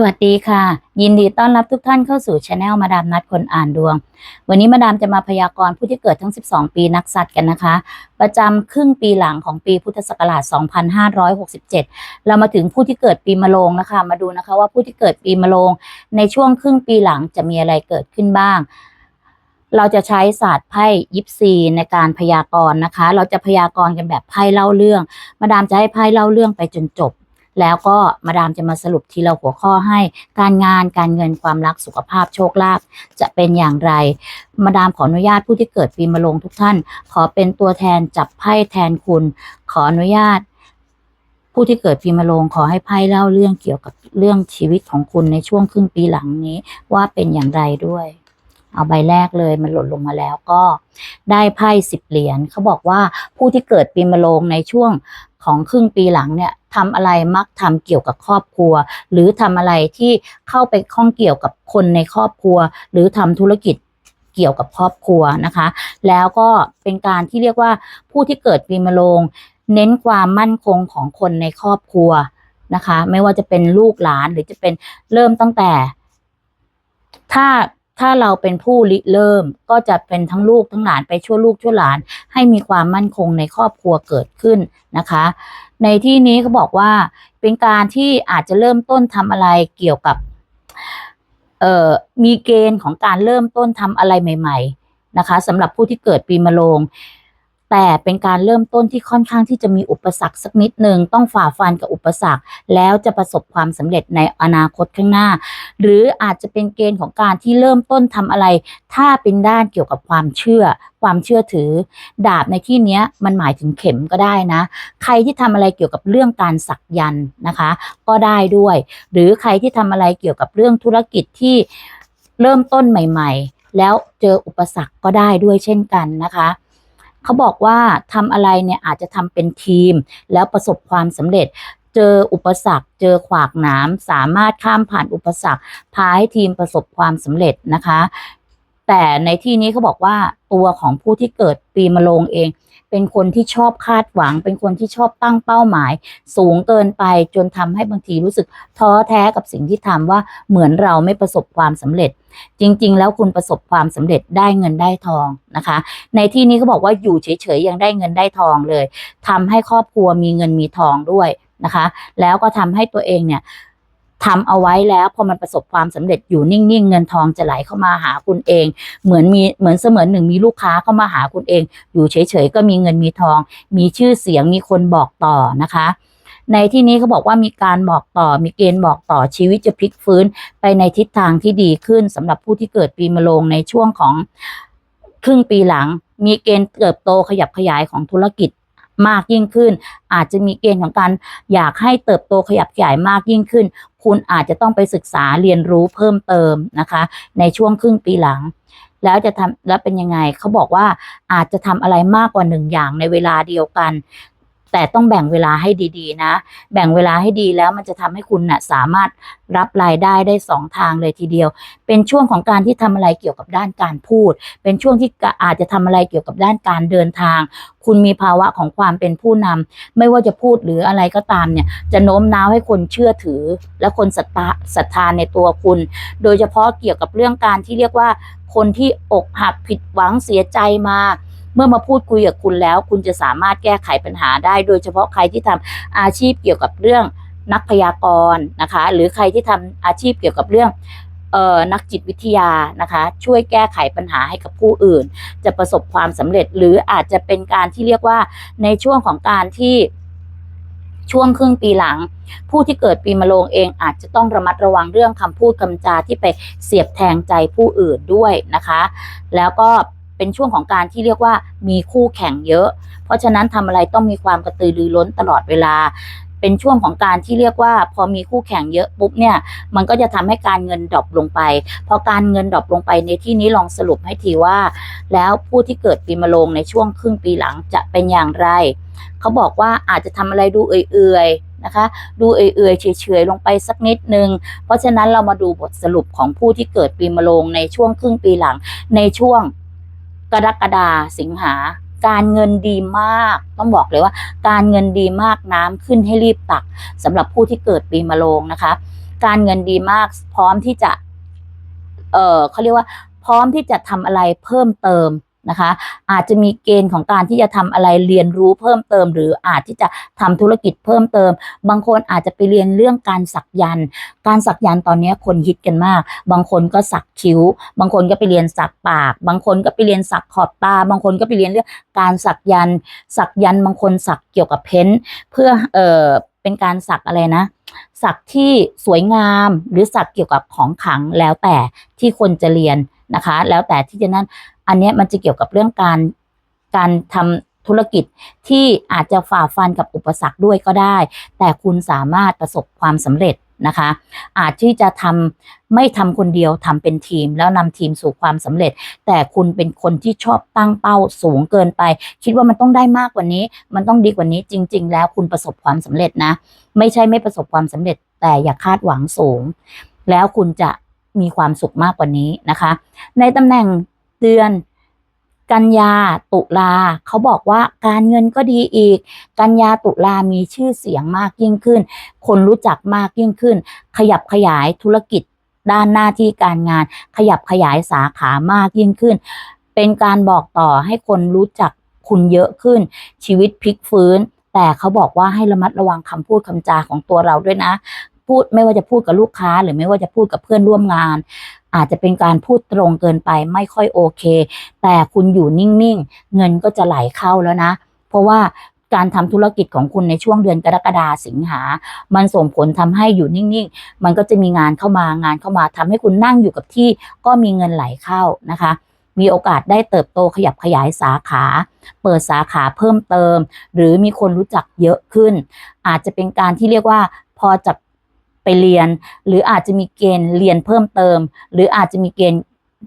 สวัสดีค่ะ ยินดีต้อนรับทุกท่านเข้าสู่ช anel มาดามนัดคนอ่านดวง วันนี้มาดามจะมาพยากรณ์ผู้ที่เกิดทั้ง 12 ปีนักสัตว์กันนะคะ ประจำครึ่งปีหลังของปีพุทธศักราช 2567 เรามาถึงผู้ที่เกิดปีมะโรงนะคะ มาดูนะคะว่าผู้ที่เกิดปีมะโรงในช่วงครึ่งปีหลังจะมีอะไรเกิดขึ้นบ้าง เราจะใช้ศาสตร์ไพ่ยิปซีในการพยากรณ์นะคะ เราจะพยากรณ์กันแบบไพ่เล่าเรื่อง มาดามจะให้ไพ่เล่าเรื่องไปจนจบ แล้วก็มาดามจะมาสรุปทีละหัวข้อให้ การงานการเงินความรักสุขภาพโชคลาภจะเป็นอย่างไร มาดามขออนุญาตผู้ที่เกิดปีมะโรงทุกท่าน ขอเป็นตัวแทนจับไพ่แทนคุณ ขออนุญาต ผู้ที่เกิดปีมะโรงขอให้ไพ่เล่าเรื่องเกี่ยวกับเรื่องชีวิตของคุณในช่วงครึ่งปีหลังนี้ ว่าเป็นอย่างไรด้วยเอาใบแรกเลยมันหล่นลงมาแล้วก็ได้ไพ่สิบเหรียญเขาบอกว่าผู้ที่เกิดปีมะโรงในช่วง ของครึ่งปีหลังเนี่ยทำอะไรมักทำเกี่ยวกับครอบครัว หรือทำอะไรที่เข้าไปข้องเกี่ยวกับคนในครอบครัว หรือทำธุรกิจเกี่ยวกับครอบครัวนะคะ แล้วก็เป็นการที่เรียกว่าผู้ที่เกิดปีมะโรงเน้นความมั่นคงของคนในครอบครัวนะคะ ไม่ว่าจะเป็นลูกหลานหรือจะเป็นเริ่มตั้งแต่ ถ้า ถ้าเราเป็นผู้ริเริ่มก็จะเป็นทั้งลูกทั้งหลานไปช่วยลูกช่วยหลาน ให้มีความมั่นคงในครอบครัวเกิดขึ้นนะคะ ในที่นี้เขาบอกว่าเป็นการที่อาจจะเริ่มต้นทำอะไรเกี่ยวกับเอ่อมีเกณฑ์ของการเริ่มต้นทำอะไรใหม่ ๆ นะคะสำหรับผู้ที่เกิดปีมะโรง แต่เป็นการเริ่มต้นที่ค่อนข้างที่จะมีอุปสรรคสักนิดหนึ่งต้องฝ่าฟันกับอุปสรรค แล้วจะประสบความสำเร็จในอนาคตข้างหน้า หรืออาจจะเป็นเกณฑ์ของการที่เริ่มต้นทำอะไร ถ้าเป็นด้านเกี่ยวกับความเชื่อ ความเชื่อถือ ดาบในที่นี้มันหมายถึงเข็มก็ได้นะ ใครที่ทำอะไรเกี่ยวกับเรื่องการสักยันนะคะ ก็ได้ด้วย หรือใครที่ทำอะไรเกี่ยวกับเรื่องธุรกิจที่เริ่มต้นใหม่ ๆ แล้วเจออุปสรรคก็ได้ด้วยเช่นกันนะคะ เขาบอกว่าทำอะไรเนี่ยอาจจะทำเป็นทีม แล้วประสบความสำเร็จเจออุปสรรค เจอขวากหนามสามารถข้ามผ่านอุปสรรค พาให้ทีมประสบความสำเร็จนะคะ แต่ในที่นี้เขาบอกว่าตัวของผู้ที่เกิดปีมะโรงเอง เป็นคนที่ชอบคาดหวัง เป็นคนที่ชอบตั้งเป้าหมาย สูงเกินไปจนทำให้บางทีรู้สึกท้อแท้กับสิ่งที่ทำว่าเหมือนเราไม่ประสบความสำเร็จ จริง ๆ แล้วคุณประสบความสำเร็จได้เงินได้ทองนะคะ ในที่นี้เขาบอกว่าอยู่เฉยๆยังได้เงินได้ทองเลยทำให้ครอบครัวมีเงินมีทองด้วยนะคะ แล้วก็ทำให้ตัวเองเนี่ย ทำเอาไว้แล้วพอมันประสบความสำเร็จอยู่นิ่งๆ เงินทองจะไหลเข้ามาหาคุณเอง เหมือนมีเหมือนเสมือนหนึ่งมีลูกค้าเข้ามาหาคุณเอง อยู่เฉยๆก็มีเงินมีทอง มีชื่อเสียงมีคนบอกต่อนะคะในที่นี้เขาบอกว่ามีการบอกต่อ มีเกณฑ์บอกต่อชีวิตจะพลิกฟื้นไปในทิศทางที่ดีขึ้นสำหรับผู้ที่เกิดปีมะโรงในช่วงของครึ่งปีหลัง มีเกณฑ์เติบโตขยับขยายของธุรกิจ มากยิ่งขึ้น อาจจะมีเกณฑ์ของการอยากให้เติบโตขยับขยายมากยิ่งขึ้น คุณอาจจะต้องไปศึกษาเรียนรู้เพิ่มเติมนะคะ ในช่วงครึ่งปีหลัง แล้วจะทำแล้วเป็นยังไงเขาบอกว่าอาจจะทำอะไรมากกว่าหนึ่งอย่างในเวลาเดียวกัน แต่ต้องแบ่งเวลาให้ดีๆ นะ แบ่งเวลาให้ดีแล้วมันจะทำให้คุณนะ่ะสามารถรับรายได้ได้สองทางเลยทีเดียว เป็นช่วงของการที่ทำอะไรเกี่ยวกับด้านการพูด เป็นช่วงที่อาจจะทำอะไรเกี่ยวกับด้านการเดินทาง คุณมีภาวะของความเป็นผู้นำไม่ว่าจะพูดหรืออะไรก็ตามเนี่ย จะโน้มน้าวให้คนเชื่อถือ และคนศรัทธาศรัทธาในตัวคุณ โดยเฉพาะเกี่ยวกับเรื่องการที่เรียกว่าคนที่อกหักผิดหวังเสียใจมา เมื่อมาพูดคุยกับคุณแล้ว คุณจะสามารถแก้ไขปัญหาได้ โดยเฉพาะใครที่ทำอาชีพเกี่ยวกับเรื่องนักพยากรณ์นะคะ หรือใครที่ทำอาชีพเกี่ยวกับเรื่องเอ่อนักจิตวิทยานะคะ ช่วยแก้ไขปัญหาให้กับผู้อื่น จะประสบความสำเร็จหรืออาจจะเป็นการที่เรียกว่าในช่วงของการที่ช่วงครึ่งปีหลัง ผู้ที่เกิดปีมะโรงเองอาจจะต้องระมัดระวังเรื่องคำพูดคำจาที่ไปเสียบแทงใจผู้อื่นด้วยนะคะ แล้วก็ เป็นช่วงของการที่เรียกว่ามีคู่แข่งเยอะ เพราะฉะนั้นทำอะไรต้องมีความกระตือรือร้นตลอดเวลา เป็นช่วงของการที่เรียกว่า พอมีคู่แข่งเยอะปุ๊บเนี่ย มันก็จะทำให้การเงินดรอปลงไป พอการเงินดรอปลงไปในที่นี้ลองสรุปให้ทีว่า แล้วผู้ที่เกิดปีมะโรงในช่วงครึ่งปีหลังจะเป็นอย่างไร เขาบอกว่าอาจจะทำอะไรดูเอื่อยๆนะคะดูเอื่อยๆเฉยๆลงไปสักนิดนึง เพราะฉะนั้นเรามาดูบทสรุปของผู้ที่เกิดปีมะโรงในช่วงครึ่งปีหลังในช่วง กรกฎาสิงหา การเงินดีมาก ต้องบอกเลยว่า การเงินดีมากน้ำขึ้นให้รีบตักสำหรับผู้ที่เกิดปีมะโรงนะคะ การเงินดีมากพร้อมที่จะ เออเขาเรียกว่า พร้อมที่จะทำอะไรเพิ่มเติม นะคะ อาจจะมีเกณฑ์ของการที่จะทำอะไรเรียนรู้เพิ่มเติม หรืออาจที่จะทำธุรกิจเพิ่มเติม บางคนอาจจะไปเรียนเรื่องการสักยันต์การสักยันต์ตอนนี้คนฮิตกันมาก บางคนก็สักคิ้ว บางคนก็ไปเรียนสักปาก บางคนก็ไปเรียนสักขอบตา บางคนก็ไปเรียนเรื่องการสักยันต์สักยันต์บางคนสักเกี่ยวกับเพ้นท์เพื่อเออเป็นการสักอะไรนะสักที่สวยงามหรือสักเกี่ยวกับของขังแล้วแต่ที่คนจะเรียนนะคะ แล้วแต่ที่จะนั่น อันนี้มันจะเกี่ยวกับเรื่องการการทำธุรกิจที่อาจจะฝ่าฟันกับอุปสรรคด้วยก็ได้ แต่คุณสามารถประสบความสำเร็จนะคะ อาจที่จะทำไม่ทำคนเดียวทำเป็นทีม แล้วนำทีมสู่ความสำเร็จ แต่คุณเป็นคนที่ชอบตั้งเป้าสูงเกินไป คิดว่ามันต้องได้มากกว่านี้ มันต้องดีกว่านี้จริง ๆ แล้วคุณประสบความสำเร็จนะ ไม่ใช่ไม่ประสบความสำเร็จ แต่อย่าคาดหวังสูง แล้วคุณจะมีความสุขมากกว่านี้นะคะ ในตำแหน่ง เดือนกันยาตุลาเขาบอกว่าการเงินก็ดีอีก กันยาตุลามีชื่อเสียงมากยิ่งขึ้น คนรู้จักมากยิ่งขึ้น ขยับขยายธุรกิจด้านหน้าที่การงาน ขยับขยายสาขามากยิ่งขึ้น เป็นการบอกต่อให้คนรู้จักคุณเยอะขึ้น ชีวิตพลิกฟื้น แต่เขาบอกว่าให้ระมัดระวังคำพูดคำจาของตัวเราด้วยนะ พูดไม่ว่าจะพูดกับลูกค้า หรือไม่ว่าจะพูดกับเพื่อนร่วมงาน อาจจะเป็นการพูดตรงเกินไปไม่ค่อยโอเค แต่คุณอยู่นิ่งๆ เงินก็จะไหลเข้าแล้วนะ เพราะว่าการทำธุรกิจของคุณในช่วงเดือนกรกฎาสิงหา มันส่งผลทำให้อยู่นิ่งๆ มันก็จะมีงานเข้ามางานเข้ามาทำให้คุณนั่งอยู่กับที่ก็มีเงินไหลเข้านะคะ มีโอกาสได้เติบโตขยับขยายสาขา เปิดสาขาเพิ่มเติม หรือมีคนรู้จักเยอะขึ้น อาจจะเป็นการที่เรียกว่าพอจะ ไปเรียน หรืออาจจะมีเกณฑ์เรียนเพิ่มเติม หรืออาจจะมีเกณฑ์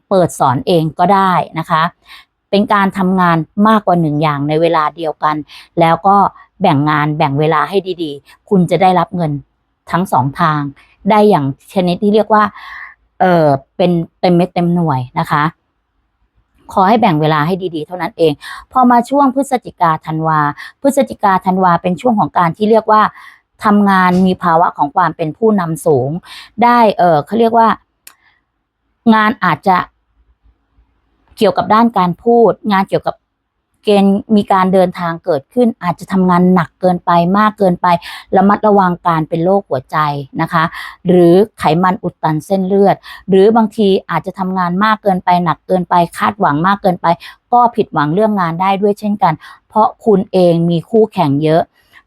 เปิดสอนเองก็ได้นะคะ เป็นการทำงานมากกว่าหนึ่งอย่างในเวลาเดียวกัน แล้วก็แบ่งงานแบ่งเวลาให้ดีๆ คุณจะได้รับเงินทั้งสองทาง ได้อย่างชนิดที่เรียกว่าเออเป็นเต็มเม็ดเต็มหน่วยนะคะ ขอให้แบ่งเวลาให้ดีๆ เท่านั้นเอง พอมาช่วงพฤศจิกาธันวา พฤศจิกาธันวาเป็นช่วงของการที่เรียกว่า ทำงานมีภาวะของความเป็นผู้นำสูง ได้เออเขาเรียกว่า งานอาจจะเกี่ยวกับด้านการพูด งานเกี่ยวกับเกณฑ์มีการเดินทางเกิดขึ้น อาจจะทำงานหนักเกินไปมากเกินไประมัดระวังการเป็นโรคหัวใจนะคะ หรือไขมันอุดตันเส้นเลือด หรือบางทีอาจจะทำงานมากเกินไปหนักเกินไป คาดหวังมากเกินไป ก็ผิดหวังเรื่องงานได้ด้วยเช่นกัน เพราะคุณเองมีคู่แข่งเยอะ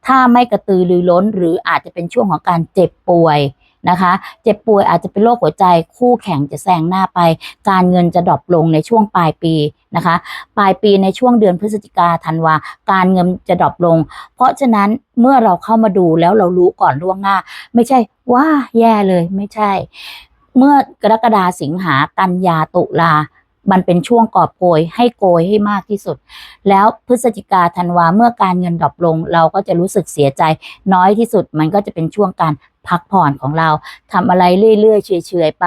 ถ้าไม่กระตือรือร้น หรืออาจจะเป็นช่วงของการเจ็บป่วยนะคะ เจ็บป่วยอาจจะเป็นโรคหัวใจคู่แข่งจะแซงหน้าไป การเงินจะดรอปลงในช่วงปลายปีนะคะ ปลายปีในช่วงเดือนพฤศจิกาธันวาการเงินจะดรอปลง เพราะฉะนั้นเมื่อเราเข้ามาดูแล้วเรารู้ก่อนล่วงหน้า ไม่ใช่ว่าแย่เลยไม่ใช่ เมื่อกรกฎาสิงหากันยาตุลา มันเป็นช่วงกอบโกยให้โกยให้มากที่สุด แล้วพฤศจิกาธันวาเมื่อการเงินดรอปลง เราก็จะรู้สึกเสียใจน้อยที่สุด มันก็จะเป็นช่วงการพักผ่อนของเราทำอะไรเรื่อยๆเฉยๆไป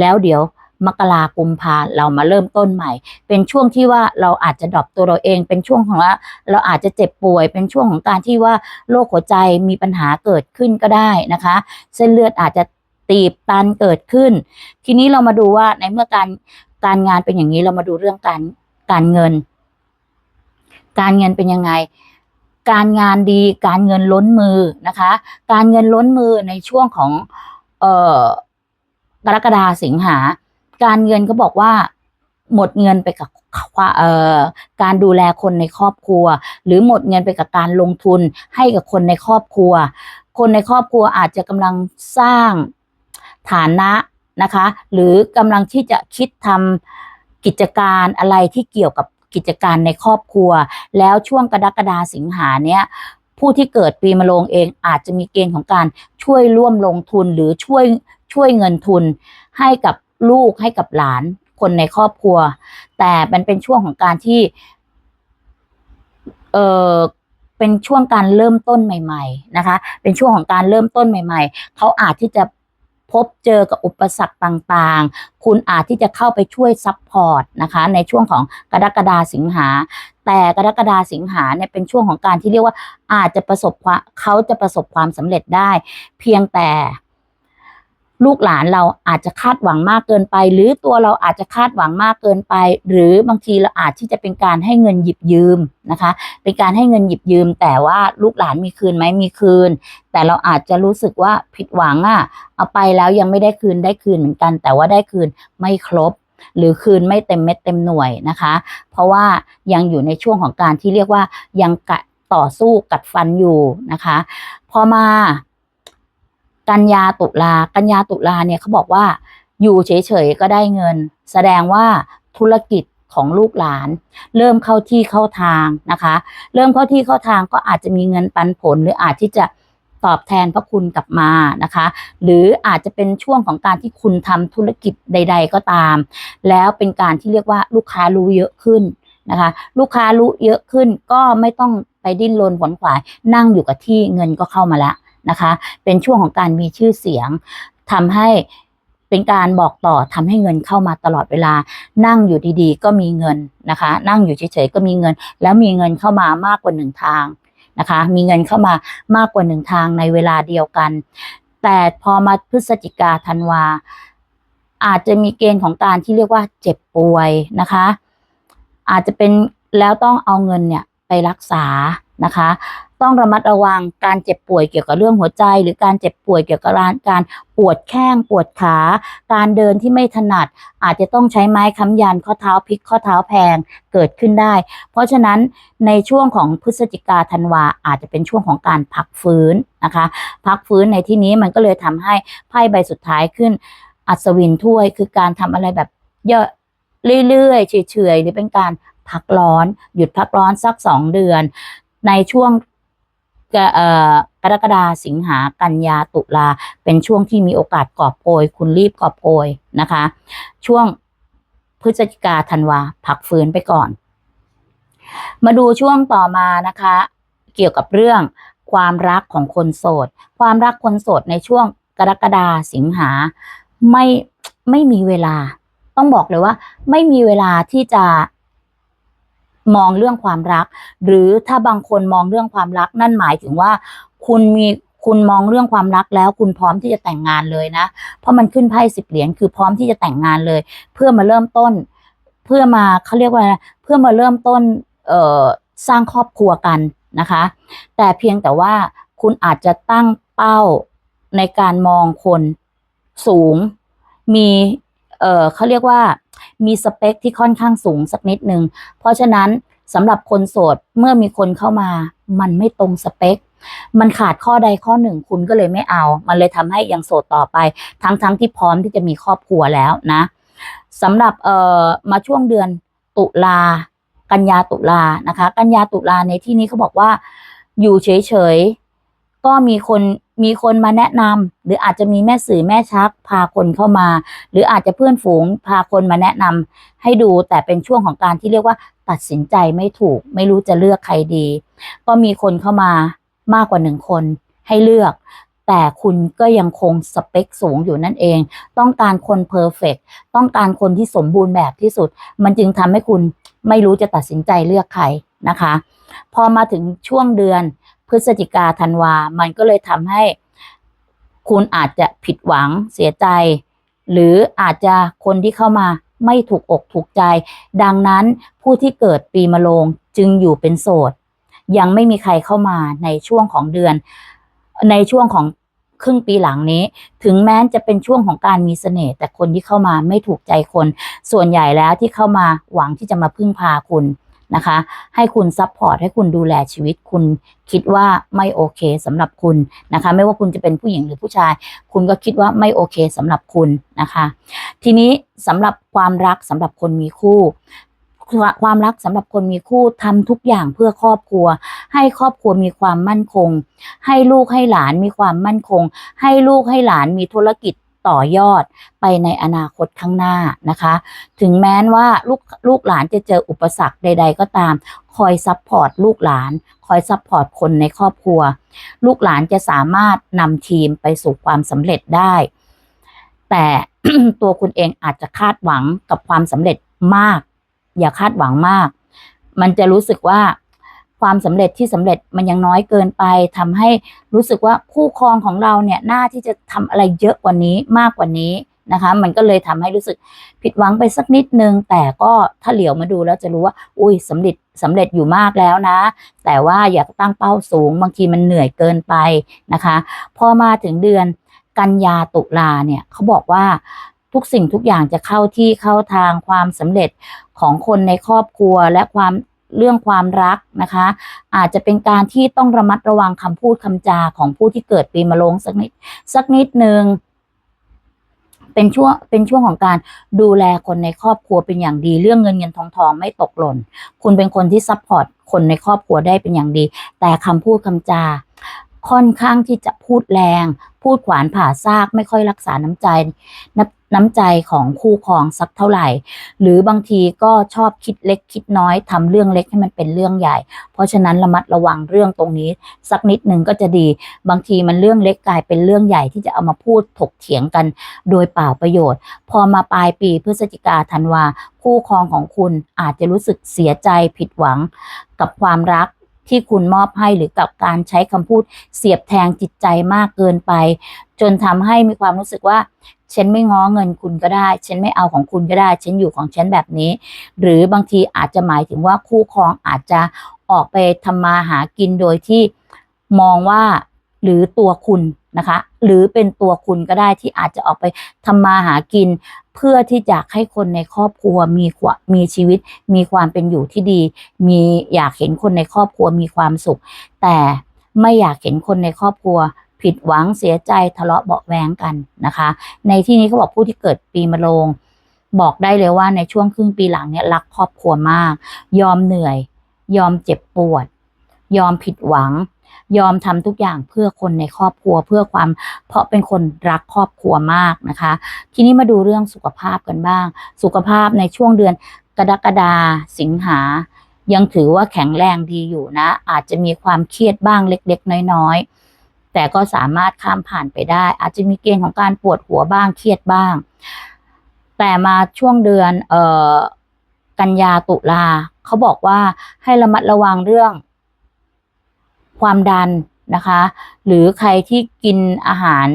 แล้วเดี๋ยวมกรากุมภาเรามาเริ่มต้นใหม่ เป็นช่วงที่ว่าเราอาจจะดรอปตัวเราเอง เป็นช่วงของว่าเราอาจจะเจ็บป่วย เป็นช่วงของการที่ว่าโรคหัวใจมีปัญหาเกิดขึ้นก็ได้นะคะ เส้นเลือดอาจจะตีบตันเกิดขึ้น ทีนี้เรามาดูว่าในเมื่อการ การงานเป็นอย่างนี้เรามาดูเรื่องการการเงิน การเงินเป็นยังไง การงานดีการเงินล้นมือนะคะ การเงินล้นมือในช่วงของเอ่อกรกฎาสิงหา การเงินก็บอกว่าหมดเงินไปกับเอ่อการดูแลคนในครอบครัว หรือหมดเงินไปกับการลงทุนให้กับคนในครอบครัว คนในครอบครัวอาจจะกำลังสร้างฐานะ นะคะ หรือกำลังที่จะคิดทำกิจการอะไรที่เกี่ยวกับกิจการในครอบครัว แล้วช่วงกรกฎาสิงหาเนี้ยผู้ที่เกิดปีมะโรงเองอาจจะมีเกณฑ์ของการช่วยร่วมลงทุนหรือช่วยช่วยเงินทุน ให้กับลูกให้กับหลานคนในครอบครัว แต่มันเป็นช่วงของการที่เออเป็นช่วงการเริ่มต้นใหม่ ๆ นะคะ เป็นช่วงของการเริ่มต้นใหม่ ๆ เขาอาจที่จะ พบเจอกับอุปสรรคต่างๆ คุณอาจที่จะเข้าไปช่วยซัพพอร์ตนะคะในช่วงของกรกฎาสิงหา แต่กรกฎาสิงหาเนี่ยเป็นช่วงของการที่เรียกว่าอาจจะประสบความเขาจะประสบความสำเร็จได้ เพียงแต่ ลูกหลานเราอาจจะคาดหวังมากเกินไป หรือตัวเราอาจจะคาดหวังมากเกินไป หรือบางทีเราอาจที่จะเป็นการให้เงินหยิบยืมนะคะ เป็นการให้เงินหยิบยืม แต่ว่าลูกหลานมีคืนไหมมีคืน แต่เราอาจจะรู้สึกว่าผิดหวังอะเอาไปแล้วยังไม่ได้คืนได้คืนเหมือนกัน แต่ว่าได้คืนไม่ครบหรือคืนไม่เต็มเม็ดเต็มหน่วยนะคะ เพราะว่ายังอยู่ในช่วงของการที่เรียกว่ายังกะต่อสู้กัดฟันอยู่นะคะ พอมา กันยาตุลากันยาตุลาเนี่ยเขาบอกว่าอยู่เฉยๆก็ได้เงิน แสดงว่าธุรกิจของลูกหลาน เริ่มเข้าที่เข้าทางนะคะ เริ่มเข้าที่เข้าทางก็อาจจะมีเงินปันผลหรืออาจที่จะตอบแทนพระคุณกลับมานะคะ หรืออาจจะเป็นช่วงของการที่คุณทำธุรกิจใด ๆ ก็ตาม แล้วเป็นการที่เรียกว่าลูกค้ารู้เยอะขึ้นนะคะ ลูกค้ารู้เยอะขึ้นก็ไม่ต้องไปดิ้นรนขวนขวายนั่งอยู่กับที่เงินก็เข้ามาแล้ว นะคะ เป็นช่วงของการมีชื่อเสียงทำให้เป็นการบอกต่อทำให้เงินเข้ามาตลอดเวลา นั่งอยู่ดีๆ ก็มีเงินนะคะ นั่งอยู่เฉยๆก็มีเงิน แล้วมีเงินเข้ามามากกว่าหนึ่งทางนะคะ มีเงินเข้ามามากกว่าหนึ่งทางในเวลาเดียวกัน แต่พอมาพฤศจิกาธันวา อาจจะมีเกณฑ์ของการที่เรียกว่าเจ็บป่วยนะคะ อาจจะเป็นแล้วต้องเอาเงินเนี่ยไปรักษานะคะ ต้องระมัดระวังการเจ็บป่วยเกี่ยวกับเรื่องหัวใจ หรือการเจ็บป่วยเกี่ยวกับการปวดแข้งปวดขา การเดินที่ไม่ถนัด อาจจะต้องใช้ไม้ค้ำยันข้อเท้าพลิกข้อเท้าแพงเกิดขึ้นได้ เพราะฉะนั้นในช่วงของพฤศจิกาธันวาอาจจะเป็นช่วงของการพักฟื้นนะคะ พักฟื้นในที่นี้มันก็เลยทำให้ไพ่ใบสุดท้ายขึ้น อัศวินถ้วยคือการทำอะไรแบบเยอะเรื่อยๆเฉยๆหรือเป็นการพักร้อน หยุดพักร้อนสักสองเดือน ในช่วง กะเอ่อกรกฎาสิงหากันยาตุลาเป็นช่วงที่มีโอกาสกอบโกย คุณรีบกอบโกยนะคะ ช่วงพฤศจิกาธันวาพักฟื้นไปก่อน มาดูช่วงต่อมานะคะ เกี่ยวกับเรื่องความรักของคนโสด ความรักคนโสดในช่วงกรกฎาสิงหาไม่ไม่มีเวลา ต้องบอกเลยว่า ไม่มีเวลาที่จะ มองเรื่องความรัก หรือถ้าบางคนมองเรื่องความรัก นั่นหมายถึงว่าคุณมีคุณมองเรื่องความรักแล้วคุณพร้อมที่จะแต่งงานเลยนะ เพราะมันขึ้นไพ่สิบเหรียญคือพร้อมที่จะแต่งงานเลย เพื่อมาเริ่มต้น เพื่อมาเขาเรียกว่าเพื่อมาเริ่มต้นเอ่อสร้างครอบครัวกันนะคะ แต่เพียงแต่ว่าคุณอาจจะตั้งเป้าในการมองคนสูง มีเอ่อเขาเรียกว่า มีสเปคที่ค่อนข้างสูงสักนิดนึง เพราะฉะนั้นสำหรับคนโสดเมื่อมีคนเข้ามา มันไม่ตรงสเปค มันขาดข้อใดข้อหนึ่งคุณก็เลยไม่เอา มันเลยทำให้ยังโสดต่อไป ทั้งๆทที่พร้อมที่จะมีครอบครัวแล้วนะสำหรับเอ่อมาช่วงเดือนตุลากันยาตุลานะคะ กันยาตุลาในที่นี้เขาบอกว่า อยู่เฉยๆ ก็มีคนมีคนมาแนะนำหรืออาจจะมีแม่สื่อแม่ชักพาคนเข้ามา หรืออาจจะเพื่อนฝูงพาคนมาแนะนำให้ดูแต่เป็นช่วงของการที่เรียกว่า ตัดสินใจไม่ถูก ไม่รู้จะเลือกใครดี ก็มีคนเข้ามามากกว่าหนึ่งคนให้เลือก แต่คุณก็ยังคงสเปคสูงอยู่นั่นเอง ต้องการคนเพอร์เฟกต้องการคนที่สมบูรณ์แบบที่สุด มันจึงทำให้คุณไม่รู้จะตัดสินใจเลือกใครนะคะ พอมาถึงช่วงเดือน พฤศจิกาธันวา มันก็เลยทำให้คุณอาจจะผิดหวังเสียใจ หรืออาจจะคนที่เข้ามาไม่ถูกอกถูกใจ ดังนั้นผู้ที่เกิดปีมะโรงจึงอยู่เป็นโสด ยังไม่มีใครเข้ามาในช่วงของเดือน ในช่วงของครึ่งปีหลังนี้ ถึงแม้จะเป็นช่วงของการมีเสน่ห์แต่คนที่เข้ามาไม่ถูกใจคน ส่วนใหญ่แล้วที่เข้ามาหวังที่จะมาพึ่งพาคุณ นะคะ ให้คุณซัพพอร์ตให้คุณดูแลชีวิตคุณคิดว่าไม่โอเคสำหรับคุณนะคะ ไม่ว่าคุณจะเป็นผู้หญิงหรือผู้ชาย คุณก็คิดว่าไม่โอเคสำหรับคุณนะคะ ทีนี้สำหรับความรักสำหรับคนมีคู่ความรักสำหรับคนมีคู่ทำทุกอย่างเพื่อครอบครัว ให้ครอบครัวมีความมั่นคง ให้ลูกให้หลานมีความมั่นคง ให้ลูกให้หลานมีธุรกิจ ต่อยอดไปในอนาคตข้างหน้านะคะ ถึงแม้ว่าลูกลูกหลานจะเจออุปสรรคใด ๆ ก็ตาม คอยซัพพอร์ตลูกหลาน คอยซัพพอร์ตคนในครอบครัว ลูกหลานจะสามารถนำทีมไปสู่ความสำเร็จได้ แต่ตัวคุณเองอาจจะคาดหวังกับความสำเร็จมาก อย่าคาดหวังมาก มันจะรู้สึกว่า ความสำเร็จที่สำเร็จมันยังน้อยเกินไปทำให้รู้สึกว่าคู่ครองของเราเนี่ยน่าที่จะทำอะไรเยอะกว่านี้มากกว่านี้นะคะ มันก็เลยทำให้รู้สึกผิดหวังไปสักนิดนึง แต่ก็ถ้าเหลียวมาดูแล้วจะรู้ว่า อุ้ยสำเร็จสำเร็จอยู่มากแล้วนะ แต่ว่าอย่าตั้งเป้าสูง บางทีมันเหนื่อยเกินไปนะคะ พอมาถึงเดือนกันยาตุลาเนี่ยเขาบอกว่าทุกสิ่งทุกอย่างจะเข้าที่เข้าทางความสำเร็จของคนในครอบครัวและความ เรื่องความรักนะคะ อาจจะเป็นการที่ต้องระมัดระวังคำพูดคำจาของผู้ที่เกิดปีมะโรงสักนิดสักนิดหนึ่งเป็นช่วงเป็นช่วงของการดูแลคนในครอบครัวเป็นอย่างดี เรื่องเงินเงินทองทองไม่ตกหล่น คุณเป็นคนที่ซัพพอร์ตคนในครอบครัวได้เป็นอย่างดี แต่คำพูดคำจา ค่อนข้างที่จะพูดแรง พูดขวานผ่าซากไม่ค่อยรักษาน้ำใจน้ำน้ำใจของคู่ครองสักเท่าไหร่ หรือบางทีก็ชอบคิดเล็กคิดน้อยทำเรื่องเล็กให้มันเป็นเรื่องใหญ่ เพราะฉะนั้นระมัดระวังเรื่องตรงนี้ สักนิดหนึ่งก็จะดี บางทีมันเรื่องเล็กกลายเป็นเรื่องใหญ่ที่จะเอามาพูดถกเถียงกัน โดยเปล่าประโยชน์ พอมาปลายปีพฤศจิกาธันวาคู่ครองของคุณอาจจะรู้สึกเสียใจผิดหวังกับความรัก ที่คุณมอบให้หรือกับการใช้คำพูดเสียบแทงจิตใจมากเกินไป จนทำให้มีความรู้สึกว่า ฉันไม่ง้อเงินคุณก็ได้ ฉันไม่เอาของคุณก็ได้ ฉันอยู่ของฉันแบบนี้ หรือบางทีอาจจะหมายถึงว่าคู่ครองอาจจะออกไปทำมาหากินโดยที่มองว่าหรือตัวคุณนะคะ หรือเป็นตัวคุณก็ได้ที่อาจจะออกไปทำมาหากิน เพื่อที่จะให้คนในครอบครัวมีควมีชีวิต มีความเป็นอยู่ที่ดี มีอยากเห็นคนในครอบครัวมีความสุข แต่ไม่อยากเห็นคนในครอบครัว ผิดหวังเสียใจทะเลาะเบาะแวงกันนะคะ ในที่นี้เขาบอกผู้ที่เกิดปีมะโรงบอกได้เลยว่าในช่วงครึ่งปีหลังเนี่ยรักครอบครัวมาก ยอมเหนื่อย ยอมเจ็บปวด ยอมผิดหวัง ยอมทำทุกอย่างเพื่อคนในครอบครัวเพื่อความเพราะเป็นคนรักครอบครัวมากนะคะ ทีนี้มาดูเรื่องสุขภาพกันบ้าง สุขภาพในช่วงเดือนกรกฎาสิงหา ยังถือว่าแข็งแรงดีอยู่นะ อาจจะมีความเครียดบ้างเล็ก ๆ น้อยๆ แต่ก็สามารถข้ามผ่านไปได้ อาจจะมีเกณฑ์ของการปวดหัวบ้างเครียดบ้าง แต่มาช่วงเดือนเอ่อกันยาตุลาเขาบอกว่าให้ระมัดระวังเรื่อง ความดันนะคะ หรือใครที่กินอาหาร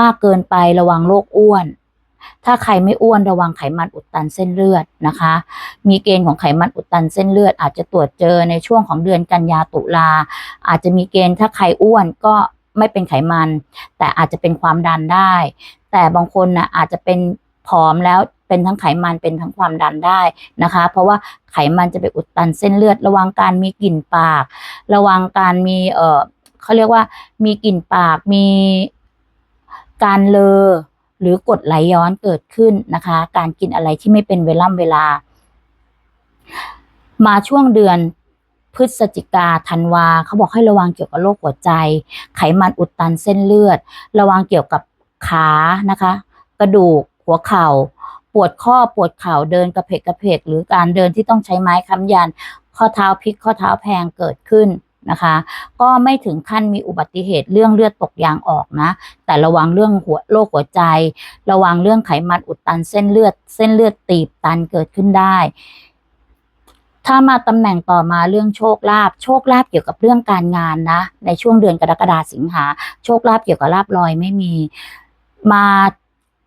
มากเกินไประวังโรคอ้วน ถ้าใครไม่อ้วนระวังไขมันอุดตันเส้นเลือดนะคะ มีเกณฑ์ของไขมันอุดตันเส้นเลือด อาจจะตรวจเจอในช่วงของเดือนกันยาตุลา อาจจะมีเกณฑ์ถ้าใครอ้วนก็ไม่เป็นไขมัน แต่อาจจะเป็นความดันได้ แต่บางคนนะอาจจะเป็นผอมแล้ว เป็นทั้งไขมันเป็นทั้งความดันได้นะคะ เพราะว่าไขมันจะไปอุดตันเส้นเลือด ระวังการมีกลิ่นปาก ระวังการมีเออเขาเรียกว่ามีกลิ่นปากมีการเลอหรือกดไหลย้อนเกิดขึ้นนะคะ การกินอะไรที่ไม่เป็นเวล่ำเวลา มาช่วงเดือนพฤศจิกาธันวาเขาบอกให้ระวังเกี่ยวกับโรคหัวใจ ไขมันอุดตันเส้นเลือด ระวังเกี่ยวกับขานะคะ กระดูกหัวเข่า วดข้อปวดเข่าเดินกระเพกกระเพกหรือการเดินที่ต้องใช้ไม้ค้ำยัน ข้อเท้าพลิกข้อเท้าแพงเกิดขึ้นนะคะ ก็ไม่ถึงขั้นมีอุบัติเหตุเรื่องเลือดตกยางออกนะ แต่ระวังเรื่องหัวโรคหัวใจ ระวังเรื่องไขมันอุดตันเส้นเลือด เส้นเลือดตีบตันเกิดขึ้นได้ ถ้ามาตำแหน่งต่อมาเรื่องโชคลาภโชคลาภเกี่ยวกับเรื่องการงานนะ ในช่วงเดือนกรกฎาสิงหา โชคลาภเกี่ยวกับลาบลอยไม่มี มา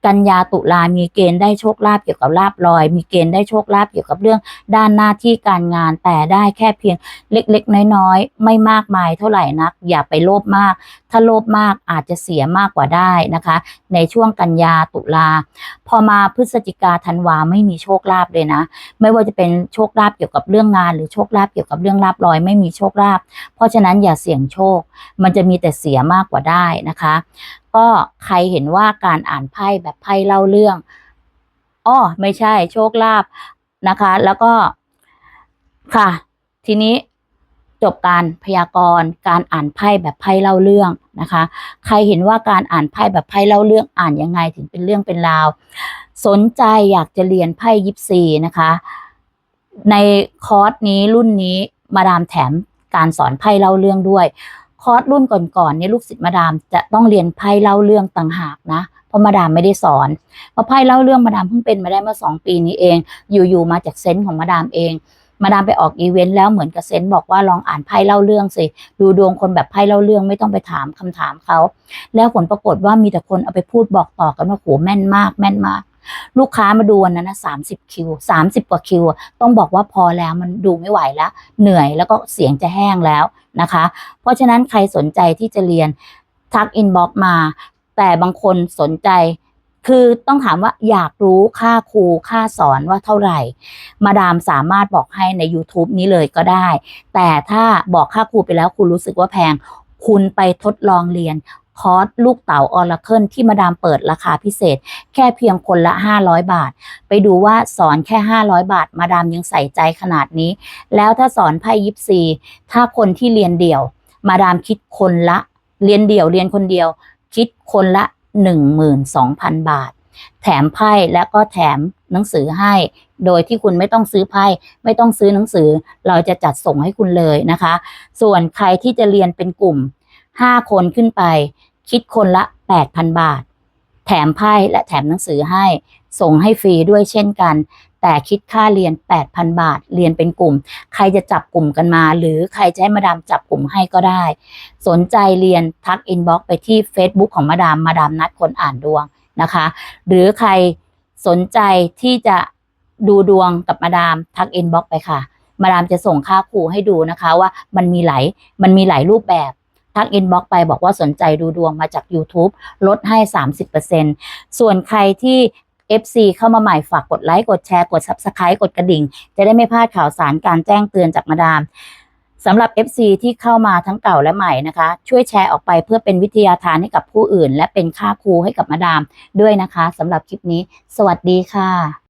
กันยาตุลามีเกณฑ์ได้โชคลาภเกี่ยวกับลาบลอย มีเกณฑ์ได้โชคลาภเกี่ยวกับเรื่องด้านหน้าที่การงาน แต่ได้แค่เพียงเล็กๆ น้อยๆ ไม่มากมายเท่าไหร่นัก อย่าไปโลภมาก ถ้าโลภมากอาจจะเสียมากกว่าได้นะคะ ในช่วงกันยาตุลา พอมาพฤศจิกาธันวาไม่มีโชคลาภเลยนะ ไม่ว่าจะเป็นโชคลาภเกี่ยวกับเรื่องงาน หรือโชคลาภเกี่ยวกับเรื่องลาบลอย ไม่มีโชคลาภเพราะฉะนั้นอย่าเสี่ยงโชค มันจะมีแต่เสียมากกว่าได้นะคะ ก็ใครเห็นว่าการอ่านไพ่แบบไพ่เล่าเรื่องอ้อไม่ใช่โชคลาภนะคะ แล้วก็ค่ะ ทีนี้จบการพยากรณ์การอ่านไพ่แบบไพ่เล่าเรื่องนะคะ ใครเห็นว่าการอ่านไพ่แบบไพ่เล่าเรื่องอ่านยังไงถึงเป็นเรื่องเป็นราว สนใจอยากจะเรียนไพ่ยิปซีนะคะ ในคอร์สนี้รุ่นนี้มาดามแถมการสอนไพ่เล่าเรื่องด้วย คอร์สรุ่นก่อนๆเนี่ยลูกศิษย์มาดามจะต้องเรียนไพ่เล่าเรื่องต่างหากนะเพราะมาดามไม่ได้สอนเพราะไพ่เล่าเรื่องมาดามเพิ่งเป็นมาได้เมื่อสองปีนี้เอง อยู่ๆมาจากเซนส์ของมาดามเอง มาดามไปออกอีเวนต์แล้วเหมือนกับเซนบอกว่าลองอ่านไพ่เล่าเรื่องสิดูดวงคนแบบไพ่เล่าเรื่องไม่ต้องไปถามคำถามเขาแล้วผลปรากฏว่ามีแต่คนเอาไปพูดบอกต่อกันว่าโหแม่นมากแม่นมาก ลูกค้ามาดูวันนั้นนะสามสิบคิวสามสิบกว่าคิว ต้องบอกว่าพอแล้วมันดูไม่ไหวแล้ว เหนื่อยแล้วก็เสียงจะแห้งแล้วนะคะ เพราะฉะนั้นใครสนใจที่จะเรียนทักอินบ็อกมา แต่บางคนสนใจ คือต้องถามว่าอยากรู้ค่าครูค่าสอนว่าเท่าไหร่ มาดามสามารถบอกให้ใน YouTube นี้เลยก็ได้ แต่ถ้าบอกค่าครูไปแล้วคุณรู้สึกว่าแพงคุณไปทดลองเรียน คอร์สลูกเต๋าออร์เคิลที่มาดามเปิดราคาพิเศษ แค่เพียงคนละ 500 บาท ไปดูว่าสอนแค่ 500 บาท มาดามยังใส่ใจขนาดนี้ แล้วถ้าสอนไพ่ยิปซีถ้าคนที่เรียนเดี่ยว มาดามคิดคนละ เรียนเดี่ยวเรียนคนเดียว คิดคนละ 12,000 บาท แถมไพ่แล้วก็แถมหนังสือให้ โดยที่คุณไม่ต้องซื้อไพ่ไม่ต้องซื้อหนังสือ เราจะจัดส่งให้คุณเลยนะคะ ส่วนใครที่จะเรียนเป็นกลุ่ม 5 คนขึ้นไป คิดคนละ 8,000 บาท แถมไพ่และแถมหนังสือให้ ส่งให้ฟรีด้วยเช่นกัน แต่คิดค่าเรียน 8,000 บาท เรียนเป็นกลุ่ม ใครจะจับกลุ่มกันมา หรือใครจะให้มาดามจับกลุ่มให้ก็ได้ สนใจเรียนทักอินบ็อกไปที่ Facebook ของมาดามมาดามนัดคนอ่านดวงนะคะ หรือใครสนใจที่จะดูดวงกับมาดามทักอินบ็อกไปค่ะ มาดามจะส่งค่าครูให้ดูนะคะว่ามันมีหลายมันมีหลายรูปแบบ ทักอินบ็อกไปบอกว่าสนใจดูดวงมาจาก YouTube ลดให้ 30%ส่วนใครที่ FC เข้ามาใหม่ฝากกดไลค์ กดแชร์ กด Subscribe กดกระดิ่ง จะได้ไม่พลาดข่าวสารการแจ้งเตือนจากมาดามสำหรับ FC ที่เข้ามาทั้งเก่าและใหม่นะคะ ช่วยแชร์ออกไปเพื่อเป็นวิทยาทานให้กับผู้อื่น และเป็นค่าครูให้กับมาดามด้วยนะคะสำหรับคลิปนี้ สวัสดีค่ะ